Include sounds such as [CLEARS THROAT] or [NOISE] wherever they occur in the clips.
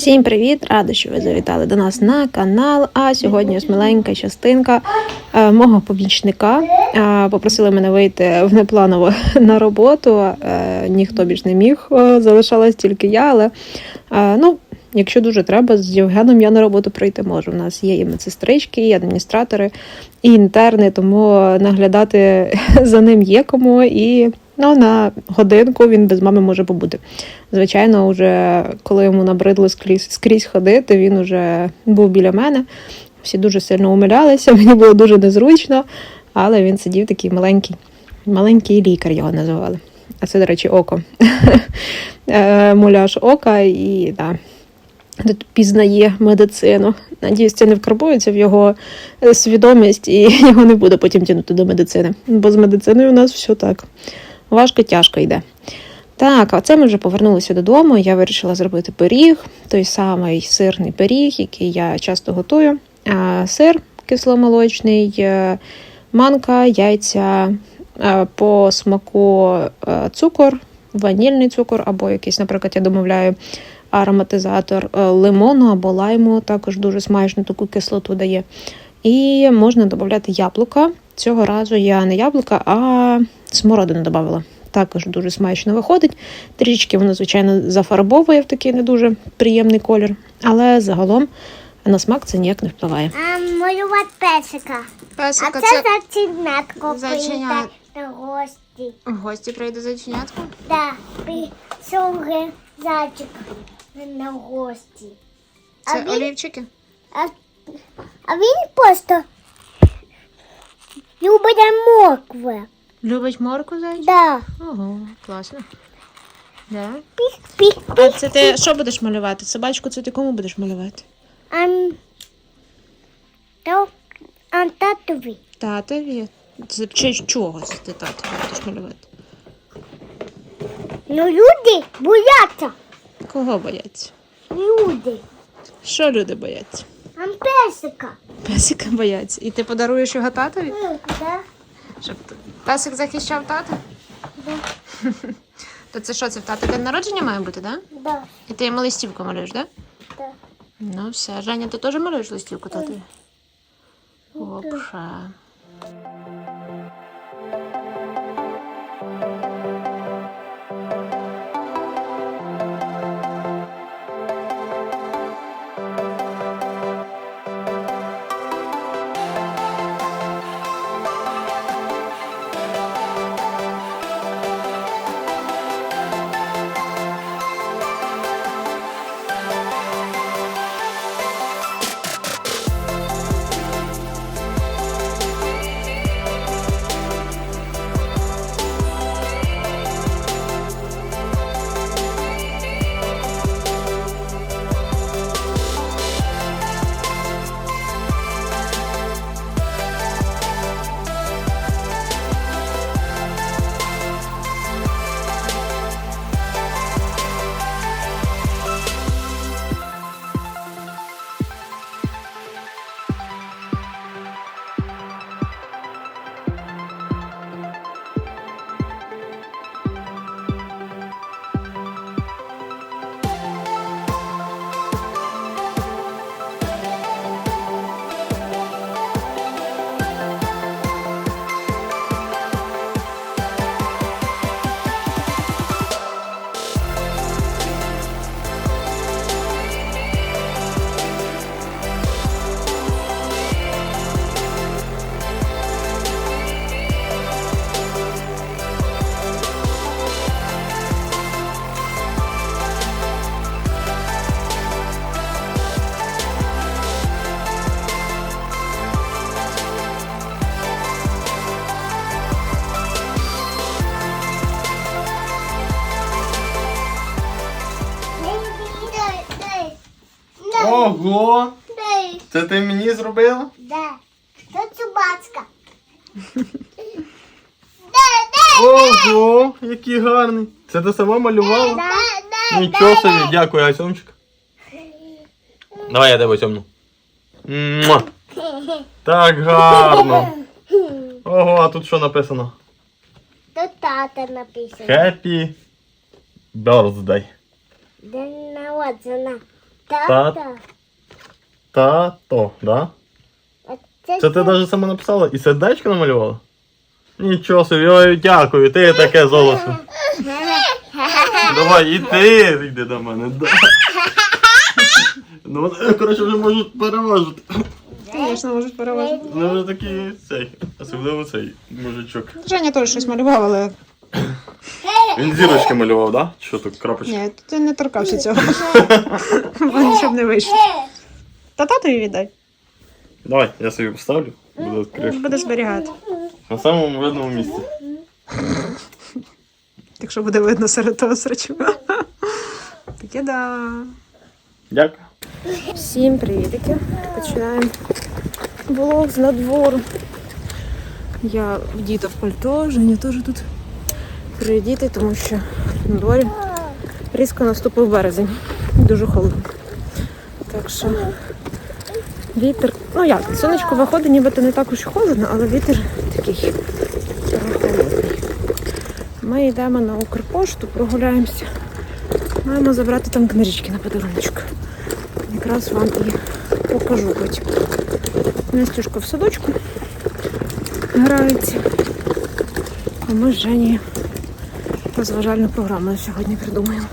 Всім привіт! Рада, що ви завітали до нас на канал. А сьогодні ось маленька частинка е, мого помічника. Е, попросили мене вийти внепланово [LAUGHS] на роботу. Е, ніхто більш не міг, залишалась тільки я. Але ну, якщо дуже треба, з Євгеном я на роботу прийти можу. У нас є і медсестрички, і адміністратори, і інтерни, тому наглядати [LAUGHS] за ним є кому. І ну, на годинку він без мами може побути. Звичайно, вже коли йому набридло скрізь, скрізь ходити, він вже був біля мене. Всі дуже сильно умилялися, [LAUGHS] мені було дуже незручно, але він сидів такий маленький, маленький лікар його називали. А це, до речі, око. [LAUGHS] Е, Муляж ока і да, пізнає медицину. Надіюсь, це не вкарбується в його е, свідомість і [LAUGHS] його не буде потім тягнути до медицини. Бо з медициною у нас все так. Важко, тяжко йде. Так, а це ми вже повернулися додому. Я вирішила зробити пиріг, той самий сирний пиріг, який я часто готую. Сир кисломолочний, е, манка, яйця, е, по смаку е, цукор, ванільний цукор, або якийсь, наприклад, я домовляю ароматизатор лимону або лайму, також дуже смачну таку кислоту дає. І можна додати яблука. Цього разу я не яблука, а смородину додавала. Також дуже смачно виходить. Трішки воно, звичайно, зафарбовує в такий не дуже приємний колір, але загалом на смак це ніяк не впливає. А малювати песика. А Песика, це зайченятко Зайченя- прийде на гості. гості прийде зайченятко. Да, прийшов зайчик на гості. А він, олівчики. а, а він просто любить моркви. Любить морку зайчик? Да. Ого, класно. Да. Пі, А це ти що будеш малювати? Собачку це ти кому будеш малювати? ам, то, а татові. Татові. Це честь чого це ти татові будеш малювати? Ну люди бояться. Кого бояться? Люди. Що люди бояться? А песика. Песика бояться. І ти подаруєш його татові? Так. Щоб песик захищав тата? Так. [LAUGHS] То це що, це в тата день народження має бути, так? Да? Да. І ти йому листівку малюєш, так? Да? Так. Ну все. Женя, ти теж малюєш листівку татові? Опша. Ого! Це ти мені зробила? Да. Це [LAUGHS] дай, Ого, який гарний. Це ти сама малювала? Нічого собі, дякую, Асьомчик. Давай я тебе сьомну. Так гарно. Ого, а тут що написано? Тут тата написано. Happy birthday. День народження. Тата. Тато, да? Це ти навіть сама написала і сердечко намалювала? Нічого собі, ой, дякую, ти таке золото. Давай, і ти йди до мене. Да. Ну, вони, коротше, вже можуть переважити. Звісно, можуть переважити. Ну, вже такий цей, особливо цей мужичок. Женя теж щось малював, але Він зірочки малював, да? Що тут, крапочки? ні, ти не торкався цього. [LAUGHS] Бо нічого б не вийшло. Та татові віддай. Давай, я собі поставлю. Буду криш. Буде зберігати. На самому видному місці. [LAUGHS] Якщо буде видно серед того срачу. Таке да. Дякую. Всім привітики. Починаємо влог з надвору. Я вдіта в пальто, Женя теж тут привідіти, тому що на дворі різко наступив березень. Дуже холодно. Так що вітер, ну як, сонечко виходить, нібито не так уж холодно, але вітер такий. Ми йдемо на Укрпошту, прогуляємося. Маємо забрати там книжечки на подаруночок. Якраз вам і покажу потім. Настюшка в садочку грається. А ми з Жені розважальну програму на сьогодні придумаємо.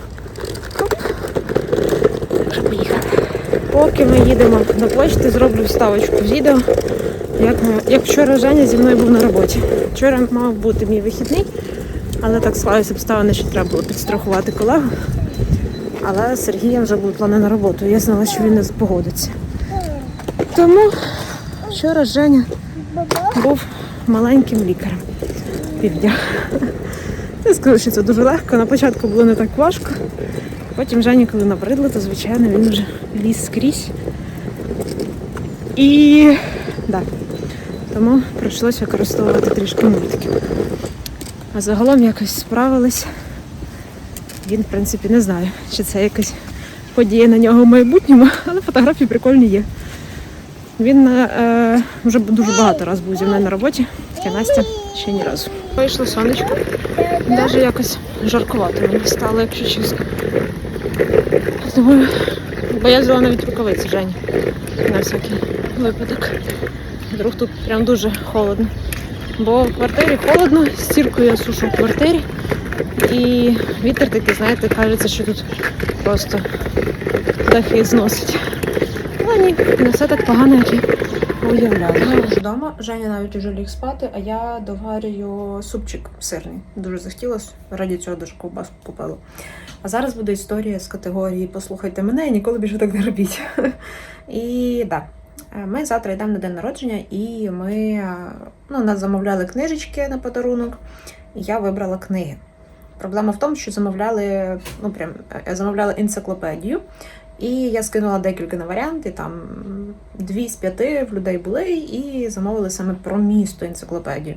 Поки ми їдемо до почти, зроблю вставочку відео. Як, як вчора Женя зі мною був на роботі. Вчора мав бути мій вихідний, але так склалися обставини, що треба було підстрахувати колегу. Але Сергієм вже плани на роботу. Я знала, що він не погодиться. Тому вчора Женя був маленьким лікарем. Півдня. Я скажу, що це дуже легко. На початку було не так важко. Потім Жені, коли набридло, то звичайно він вже ліз скрізь. І да. тому прийшлося використовувати трішки мультиків. А загалом якось справились. Він, в принципі, не знає, чи це якась подія на нього в майбутньому, [LAUGHS] але фотографії прикольні є. Він е, вже дуже багато разів був зі мною на роботі, а Настя ще ні разу. Вийшло сонечко, навіть якось жаркувато мені стало, якщо чесно. Думаю, бо я взяла навіть рукавиці Жені на всякий випадок. Вдруг тут прям дуже холодно. Бо в квартирі холодно, стірку я сушу в квартирі. І вітер такий, знаєте, кажеться, що тут просто дахи зносить. Але ні, не все так погано, як я уявляла. Ми вже вдома, Женя навіть уже ліг спати, а я доварюю супчик сирний. Дуже захотілося, раді цього даже ковбаску купила. А зараз буде історія з категорії Послухайте мене і ніколи більше так не робіть. І так. Да. Ми завтра йдемо на день народження, і ми е, ну, нас замовляли книжечки на подарунок, і я вибрала книги. Проблема в тому, що замовляли, ну прям е, замовляли енциклопедію, і я скинула декілька на варіанти. Там дві з п'яти в людей були, і замовили саме про місто енциклопедію.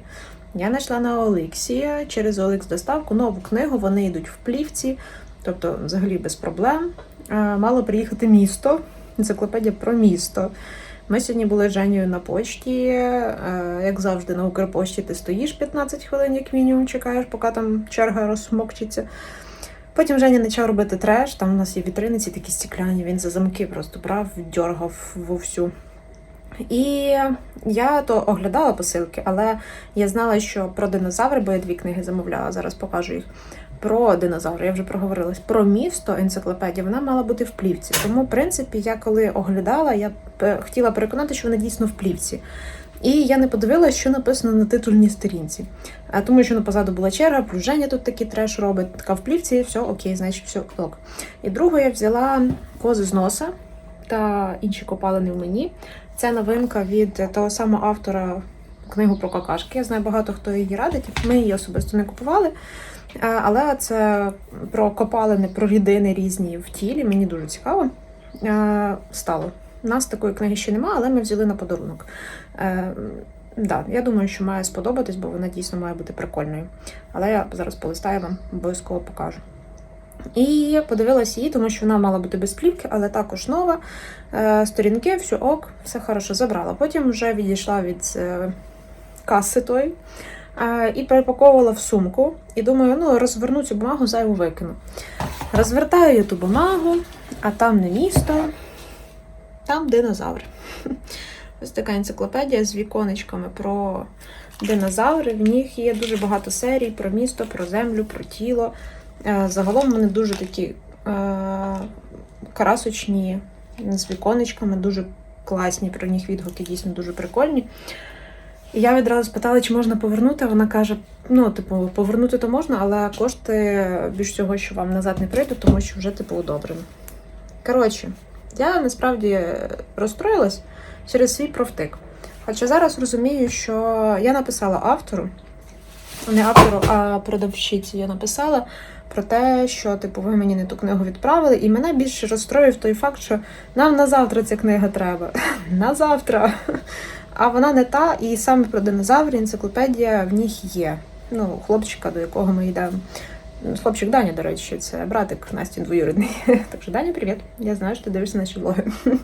Я знайшла на Олексі через Олекс доставку нову книгу. Вони йдуть в плівці, тобто взагалі без проблем. Е, Мало приїхати місто, енциклопедія про місто. Ми сьогодні були з Женєю на почті. Е, Як завжди, на Укрпошті ти стоїш 15 хвилин, як мінімум, чекаєш, поки там черга розсмокчиться. Потім Женя почав робити треш, там у нас є вітриниці такі стекляні, він за замки просто брав, дьоргав вовсю. І я то оглядала посилки, але я знала, що про динозаври, бо я дві книги замовляла, зараз покажу їх. Про динозаври, я вже проговорилась. Про місто енциклопедія, вона мала бути в плівці. Тому, в принципі, я коли оглядала, я хотіла переконати, що вона дійсно в плівці. І я не подивилася, що написано на титульній сторінці. Тому що на позаду була черга, плюс Женя тут такий треш робить, така в плівці, все окей, значить, все ок. І другу я взяла кози з носа та інші копалини в мені. Це новинка від того самого автора книгу про какашки. Я знаю багато хто її радить. Ми її особисто не купували. Е, Але це про копалини, про рідини різні в тілі. Мені дуже цікаво е, стало. У нас такої книги ще немає, але ми взяли на подарунок. Да, я думаю, що має сподобатись, бо вона дійсно має бути прикольною. Але я зараз полистаю вам, обов'язково покажу. І подивилася її, тому що вона мала бути без плівки, але також нова. Е, сторінки, все ок, все хорошо забрала. Потім вже відійшла від е, каси той. Е, І перепаковувала в сумку. І думаю, ну розверну цю бумагу, зайву викину. Розвертаю я ту бумагу, а там не місто, там динозаври. Ось така енциклопедія з віконечками про динозаври. В них є дуже багато серій про місто, про землю, про тіло. Е, Загалом вони дуже такі е, красочні, з віконечками, дуже класні. Про них відгуки дійсно дуже прикольні. І я відразу спитала, чи можна повернути. Вона каже: ну, типу, повернути то можна, але кошти більш цього, що вам назад не прийдуть, тому що вже типу удобрено. Коротше, я насправді розстроїлась через свій профтик. Хоча зараз розумію, що я написала автору, не автору, а продавщиці я написала про те, що типу ви мені не ту книгу відправили, і мене більше розстроїв той факт, що нам на завтра ця книга треба. [LAUGHS] На завтра. А вона не та, і саме про динозаврів енциклопедія в них є. Ну, хлопчика, до якого ми йдемо. Хлопчик Даня, до речі, це братик Насті двоюрідний. [LAUGHS] Так що Даня, привіт. Я знаю, що ти дивишся наші влоги. [LAUGHS]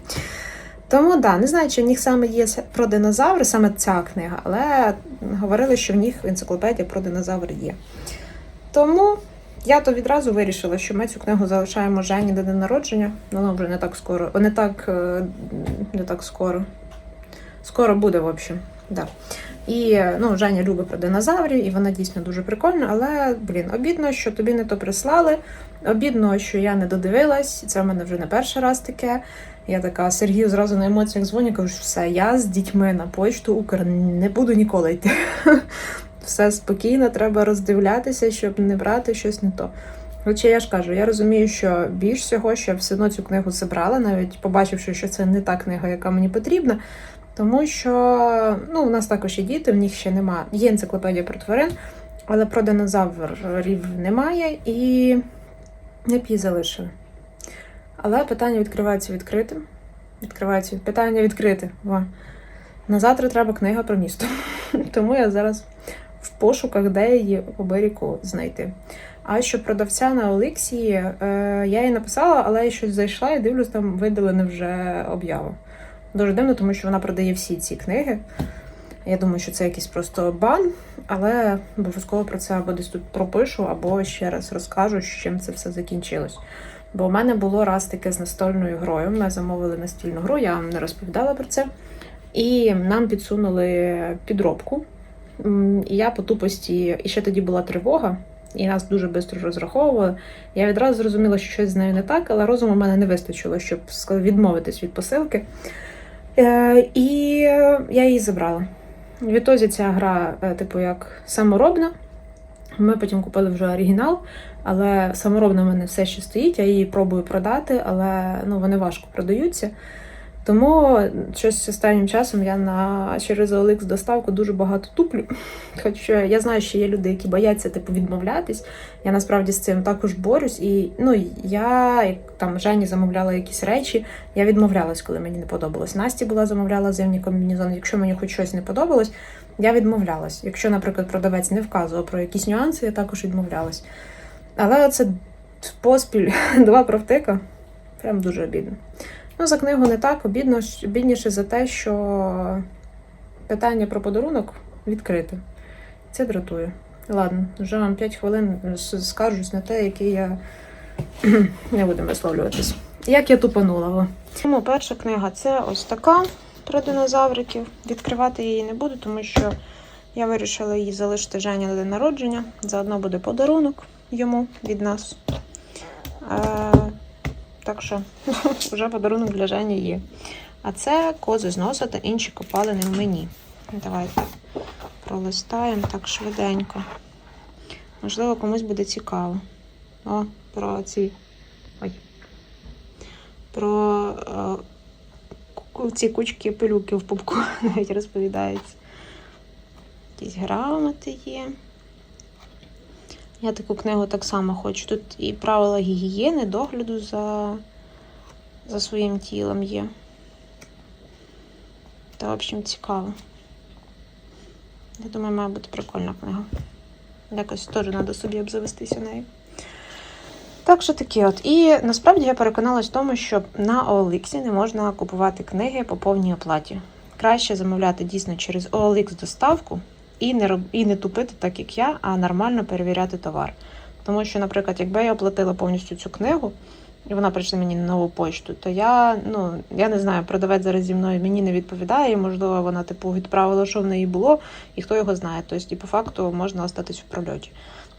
Тому да, не знаю, чи в них саме є про динозаври, саме ця книга, але говорили, що в них енциклопедія про динозаври є. Тому я то відразу вирішила, що ми цю книгу залишаємо Жені до день народження. Ну, Воно вже не так скоро. Не так, е, не так скоро. Скоро буде, в общем. Да. І ну, Женя любить про динозаврів, і вона дійсно дуже прикольна, але, блін, обідно, що тобі не то прислали. Обідно, що я не додивилась. Це в мене вже не перший раз таке. Я така Сергію зразу на емоціях дзвоню, кажу, що все, я з дітьми на почту Укр не буду ніколи йти. [LAUGHS] Все спокійно, треба роздивлятися, щоб не брати щось не то. Хоча я ж кажу, я розумію, що більш всього, що я все одно цю книгу забрала, навіть побачивши, що це не та книга, яка мені потрібна. Тому що ну, у нас також є діти, в них ще немає. Є енциклопедія про тварин, але про динозаврів немає і не б залишили. Але питання відкривається відкритим. Відкривається питання відкрите. Во. На завтра треба книга про місто. [LAUGHS] Тому я зараз в пошуках, де її по берегу знайти. А що продавця на Олексії, е, я їй написала, але я щось зайшла і дивлюсь, там видалена вже об'ява. Дуже дивно, тому що вона продає всі ці книги. Я думаю, що це якийсь просто бан, але обов'язково про це або десь тут пропишу, або ще раз розкажу, з чим це все закінчилось. Бо у мене було раз таке з настольною грою. Ми замовили настільну гру, я вам не розповідала про це. І нам підсунули підробку. І я по тупості, і ще тоді була тривога, і нас дуже швидко розраховували. Я відразу зрозуміла, що щось з нею не так, але розуму в мене не вистачило, щоб відмовитись від посилки. Е, І я її забрала. Відтоді ця гра, е, типу, як саморобна. Ми потім купили вже оригінал, але саморобна в мене все ще стоїть. Я її пробую продати, але ну, вони важко продаються. Тому щось останнім часом я на через OLX доставку дуже багато туплю. [LAUGHS] Хоча я знаю, що є люди, які бояться типу відмовлятись. Я насправді з цим також борюсь. І ну я як там Жені замовляла якісь речі. Я відмовлялась, коли мені не подобалось. Насті була замовляла зимній комбінезон. Якщо мені хоч щось не подобалось, я відмовлялась. Якщо, наприклад, продавець не вказував про якісь нюанси, я також відмовлялась. Але оце поспіль [LAUGHS] два профтика. Прям дуже обідно. Ну, за книгу не так, обідно, обідніше за те, що питання про подарунок відкрите. Це дратує. Ладно, вже вам 5 хвилин скаржусь на те, який я [CLEARS THROAT] не будемо висловлюватись. Як я тупанула. Тому перша книга це ось така про динозавриків. Відкривати її не буду, тому що я вирішила її залишити Жені на день народження. Заодно буде подарунок йому від нас. Е, так що [LAUGHS] вже подарунок для Жені є. А це кози з носа та інші копалини в мені. Давайте пролистаємо так швиденько. Можливо, комусь буде цікаво. О, про ці. Ой. Про е, ці кучки пилюки в пупку [LAUGHS] навіть розповідається. Якісь грамоти є. Я таку книгу так само хочу. Тут і правила гігієни, догляду за, за своїм тілом є. Та, в общем, цікаво. Я думаю, має бути прикольна книга. Якось теж треба собі обзавестися нею. Так що такі от. І насправді я переконалась в тому, що на OLX не можна купувати книги по повній оплаті. Краще замовляти дійсно через OLX доставку, і не роб... і не тупити так, як я, а нормально перевіряти товар. Тому що, наприклад, якби я оплатила повністю цю книгу, і вона прийшла мені на нову почту, то я ну я не знаю, продавець зараз зі мною мені не відповідає, і можливо вона типу відправила, що в неї було, і хто його знає. Тобто, і по факту можна остатись в прольоті.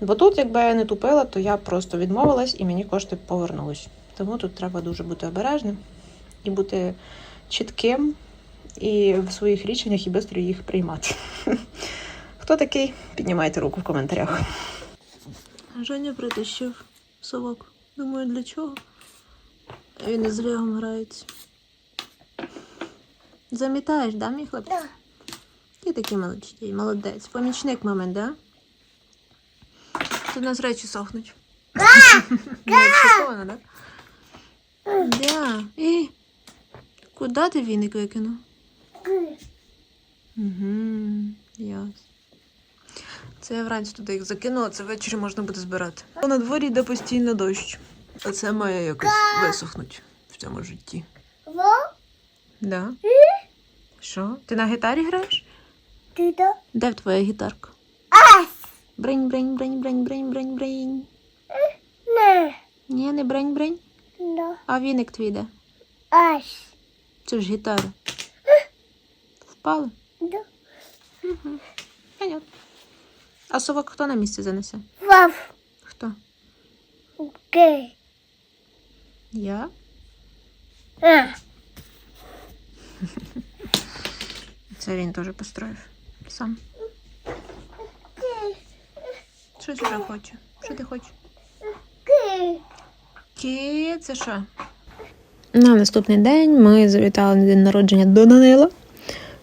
Бо тут, якби я не тупила, то я просто відмовилась і мені кошти повернулись. Тому тут треба дуже бути обережним і бути чітким і в своїх рішеннях і швидко їх приймати. [LAUGHS] Хто такий? Піднімайте руку в коментарях. Женя притащив совок. Думаю, для чого? Він із Легом грається. Замітаєш, да, мій хлопець? Да. Ти такий молодчий, молодець. Помічник мамин, да? Тут у нас речі сохнуть. Шокована, да? Да. І куди ти віник викинув? Угу, ясно. Це я вранці туди їх закинула, це ввечері можна буде збирати. На дворі йде постійно дощ. А це має якось висохнути в цьому житті. Во? Да? Що? Ти на гітарі граєш? Ти то? Де твоя гітарка? Ас! Брень, брень, брень, брень, брень, брень, брень. Не. Ні, не брень, брень. Да. А віник твій де? Ас. Це ж гітара. Впали? Да. Понятно. А совок хто на місце занесе? Вав. Хто? Гей. Я? А. Це він теж построїв. Сам. Що вже хоче? Що ти хочеш? Кі, це що? На наступний день ми завітали на день народження до Данила.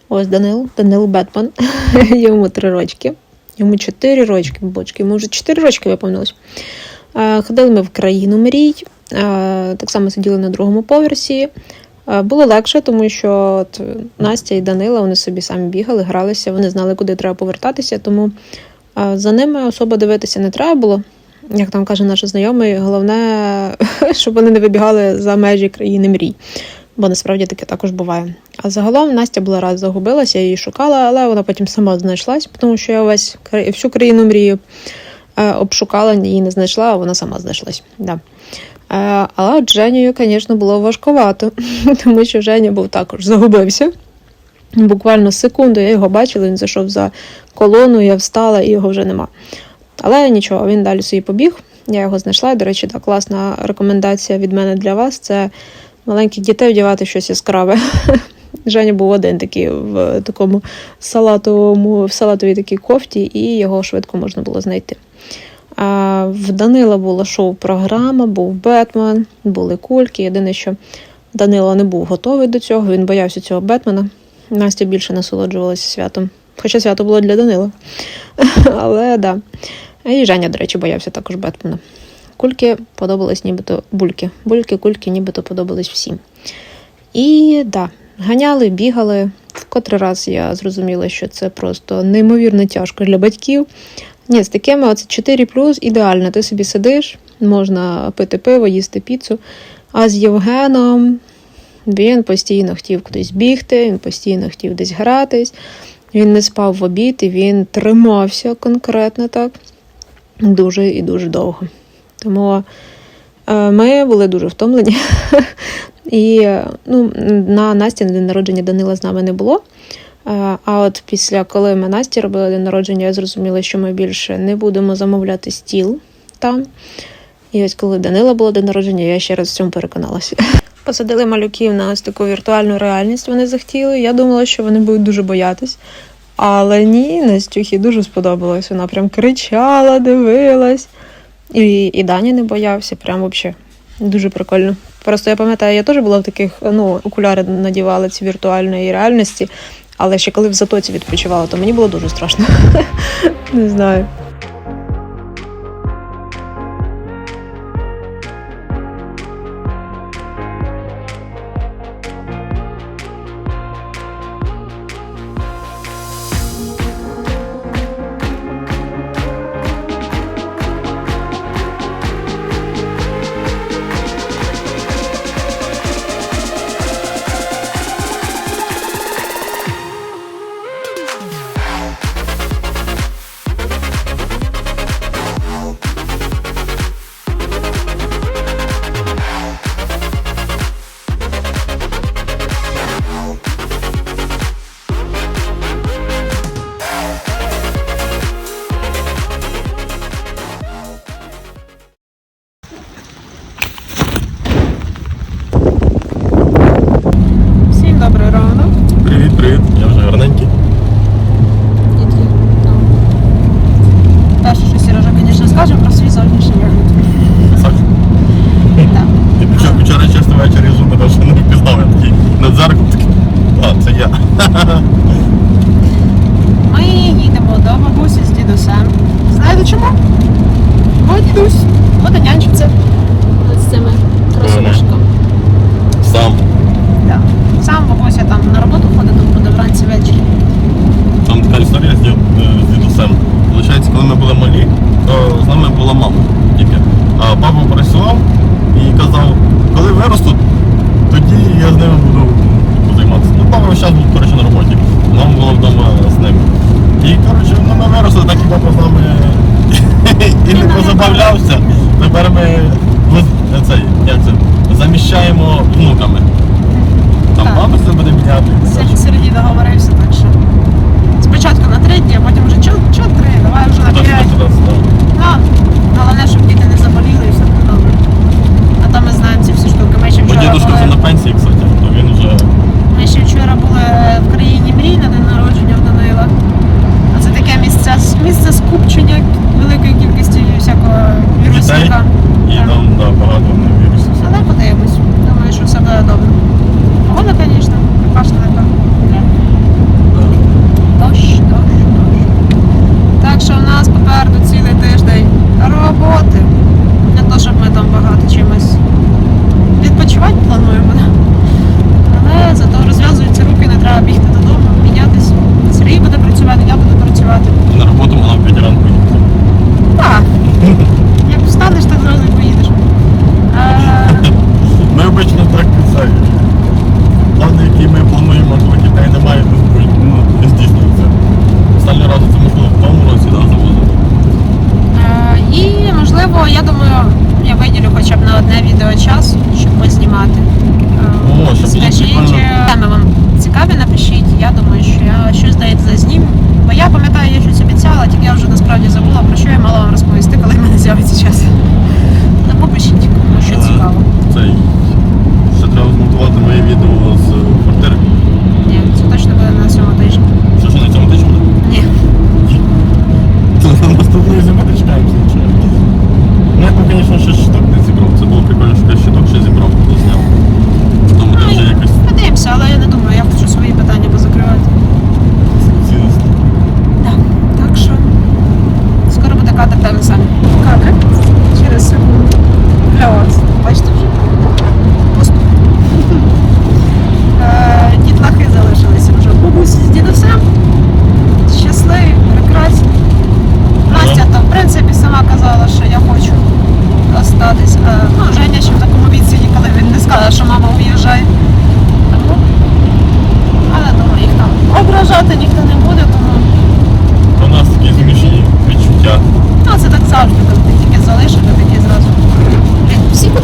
Ось Данил, Данил Бетман. [LAUGHS] Йому три рочки. Йому чотири рочки, бочки. Йому вже чотири рочки виповнилось. Ходили ми в країну мрій. Так само сиділи на другому поверсі. Було легше, тому що от Настя і Данила вони собі самі бігали, гралися, вони знали, куди треба повертатися, тому за ними особо дивитися не треба було. Як там каже наш знайомий, головне, [LAUGHS] щоб вони не вибігали за межі країни мрій. Бо насправді таке також буває. А загалом Настя була раз загубилася, я її шукала, але вона потім сама знайшлась, тому що я весь всю країну мрію е, обшукала, її не знайшла, а вона сама знайшлась. Да. Але Женєю, звісно, було важкувато, [LAUGHS] тому що Женя був також загубився. Буквально секунду я його бачила, він зайшов за колону, я встала і його вже нема. Але нічого, він далі собі побіг. Я його знайшла. І, До речі, так, класна рекомендація від мене для вас це маленьких дітей вдягати щось яскраве. [LAUGHS] Женя був один такий в такому салатовому, в салатовій такій кофті, і його швидко можна було знайти. А в Данила була шоу-програма, був Бетмен, були кульки. Єдине, що Данило не був готовий до цього, він боявся цього Бетмена. Настя більше насолоджувалася святом. Хоча свято було для Данила. [LAUGHS] Але да. І Женя, до речі, боявся також Бетмена. Кульки подобались нібито бульки. Бульки, кульки нібито подобались всім. І да, ганяли, бігали. В котрий раз я зрозуміла, що це просто неймовірно тяжко для батьків. Ні, з такими оце 4 плюс ідеально. Ти собі сидиш, можна пити пиво, їсти піцу. А з Євгеном він постійно хотів кудись бігти, він постійно хотів десь гратись. Він не спав в обід і він тримався конкретно так дуже і дуже довго. Тому е, ми були дуже втомлені. [LAUGHS] І е, ну, на Насті на день народження Данила з нами не було. Е, А от після коли ми Насті робили день народження, я зрозуміла, що ми більше не будемо замовляти стіл там. І ось коли Данила було день народження, я ще раз в цьому переконалася. [LAUGHS] Посадили малюків на ось таку віртуальну реальність, вони захотіли. Я думала, що вони будуть дуже боятись. Але ні, Настюхі дуже сподобалось. Вона прям кричала, дивилась. І, і Даня не боявся, прям взагалі дуже прикольно. Просто я пам'ятаю, я теж була в таких, ну, окуляри надівала ці віртуальної реальності, але ще коли в затоці відпочивала, то мені було дуже страшно. [LAUGHS] Не знаю. Ми їдемо до бабусі з дідусем. Знаєте чому? Бо дідусь, буде нянчиться з цими красуночками. Сам. Да. Сам бабуся там на роботу ходить, тут буде вранці ввечері. Там така історія е, з дідусем. Получається, коли ми були малі, то з нами була мама тільки. А папа працював і казав, коли виросту, тоді я з ними буду. Павлович зараз був коротше, на роботі. Нам було вдома з ним. І коротше, ну, ми виросли, так і папа з нами і не позабавлявся. Тепер ми як це, заміщаємо внуками.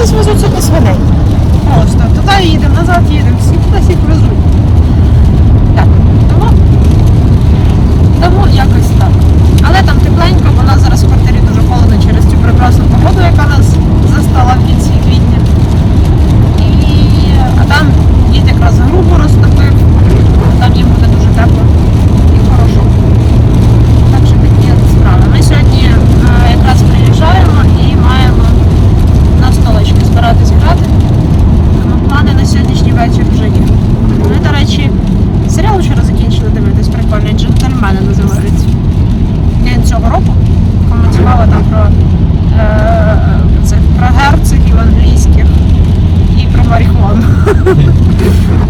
десь везуть сьогодні свиней. Ось так, туди їдемо, назад їдемо, всі туди всіх везуть. Так, тому, тому якось так. Але там тепленько, бо нас зараз в квартирі дуже холодно через цю прекрасну погоду, яка нас застала в кінці квітня. І е, а там дід якраз грубо розтопив, там їм буде дуже тепло. але сьогоднішній вечір вже ні. Ну, ми, до речі, серіал вчора закінчили дивитись, прикольний джентльмени називається. Він цього року коментувала там про е, це, про герцогів англійських і про марихуану. [LAUGHS]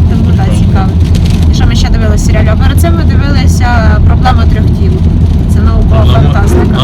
Тому буде цікаво. І що ми ще дивилися серіалі? А перед цим ми дивилися Проблема трьох тіл. Це наукова фантастика.